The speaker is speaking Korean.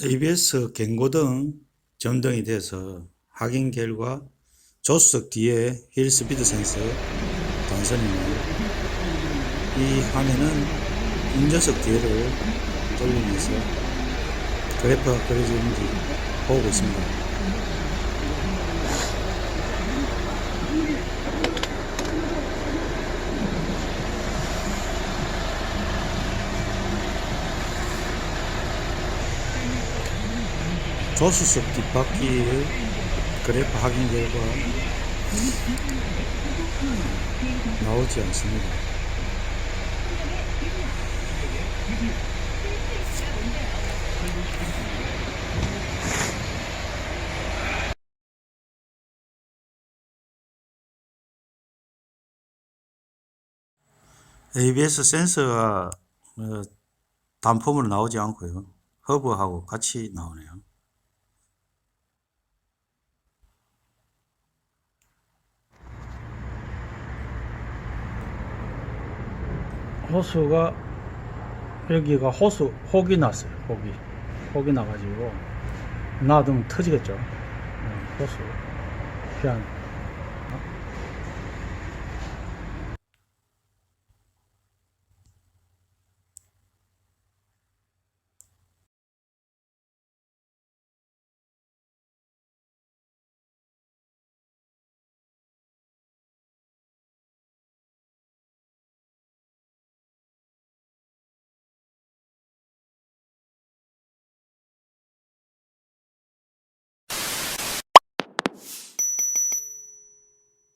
ABS 경고등 점등이 돼서 확인 결과 조수석 뒤에 힐 스피드 센서 단선이네요. 이 화면은 운전석 뒤를 돌리면서 그래프가 그려지는지 보고 있습니다. 조수석 뒷바퀴의 그래프 확인 결과 나오지 않습니다. ABS 센서가 어, 단품으로 나오지 않고요. 허브하고 같이 나오네요. 호수가 여기가 호수 혹이 났어요 혹이. 혹이 나가지고 놔두면 터지겠죠. 어, 호수. 그냥